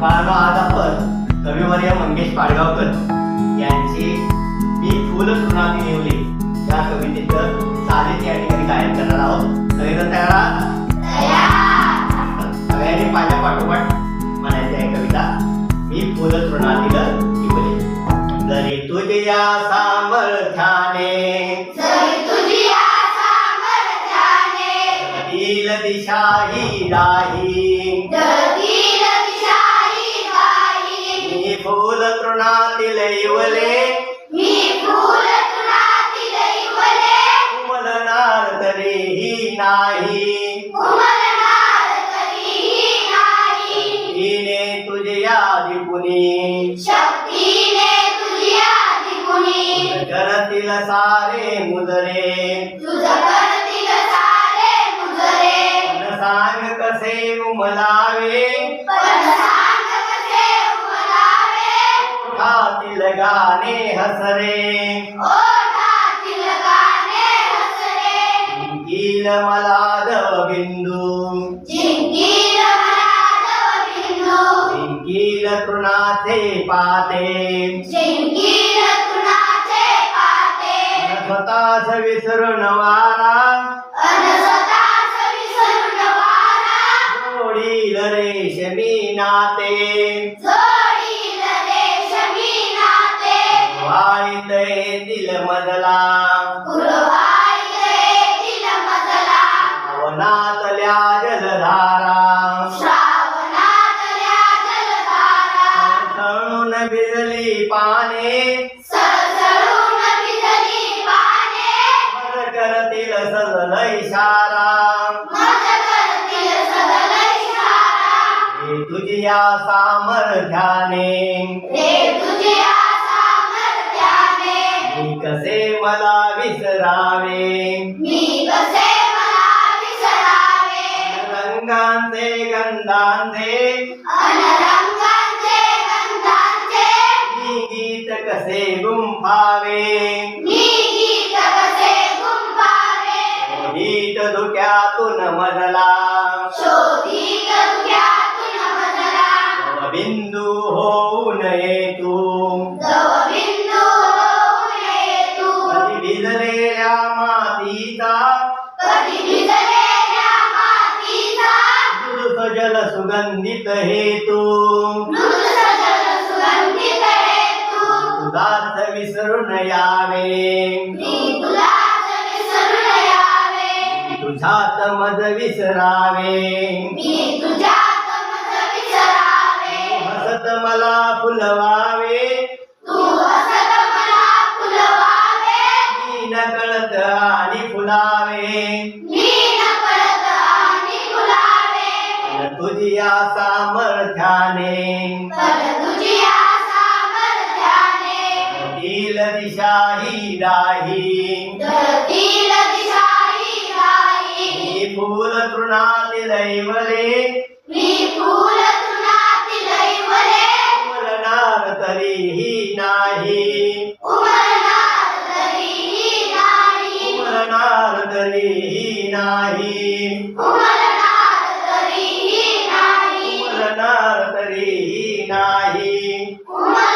बाळांनो आज आपण कविवर्य मंगेश पाडगावकर यांची मी फुल तृणाती नेवले या कवितेचं चालीत या ठिकाणी गायन करणार आहोत. सगळेजण तयार आहात? सगळ्यांनी माझ्या पाठोपाठ म्हणायची आहे कविता. मी फुल तृणातील निवले जरी तुझ्या सामर्थ्याने जरी तुझ्या सामर्थ्याने दिल दिशा ही राही फुल तृणातील इवले मी फूल तुनातील इवले उमलणार तरीही नाही. उमलणार तरीही नाही. तिने तुझ्या दिपुनी शक्तीने करतील सारे मुजरे. तुझं करतील सारे मुजरे. सांग कसे उमलावे. पण ओठातील गाणे हसरे ओठातील गाणे हसरे गील मला बिंदू जिंकील मला दवबिंदू गील तृणाचे पाते जिंकील तुनाचे पाते स्वतःच विसरून वारा वनातल्या जलधारा. श्रावणातल्या जलधारा. तळून भिजली पाने. सळसळून भिजली पाने. मज करतील सजल इशारा मज करतील सगळ इशारा हे तुझ्या सामर्थ्याने. रे तुझ्या सामर्थ्याने. मी कसे मला विसरावे. मी गंधांचे मी गीत कसे गुंफावे? मी गीत कसे गुंफावे? गीत धुक्यातून मजला. शोधित बिंदू होऊ नये तू कधी भिजलेल्या मातीचा जल सुगंधित हेतू. तुलाच विसरून यावे. तुझ्यात मज विसरावे. हसत मला फुलवावे. तू हसत मला फुलवावे. मी नकळत आणि फुलावे. तुझ्या सामर्थ्याने दिल दिशा ही राही मी फूल ऐवले. उमलणार तरीही नाही. उमलणार तरीही नाही. Kumahi.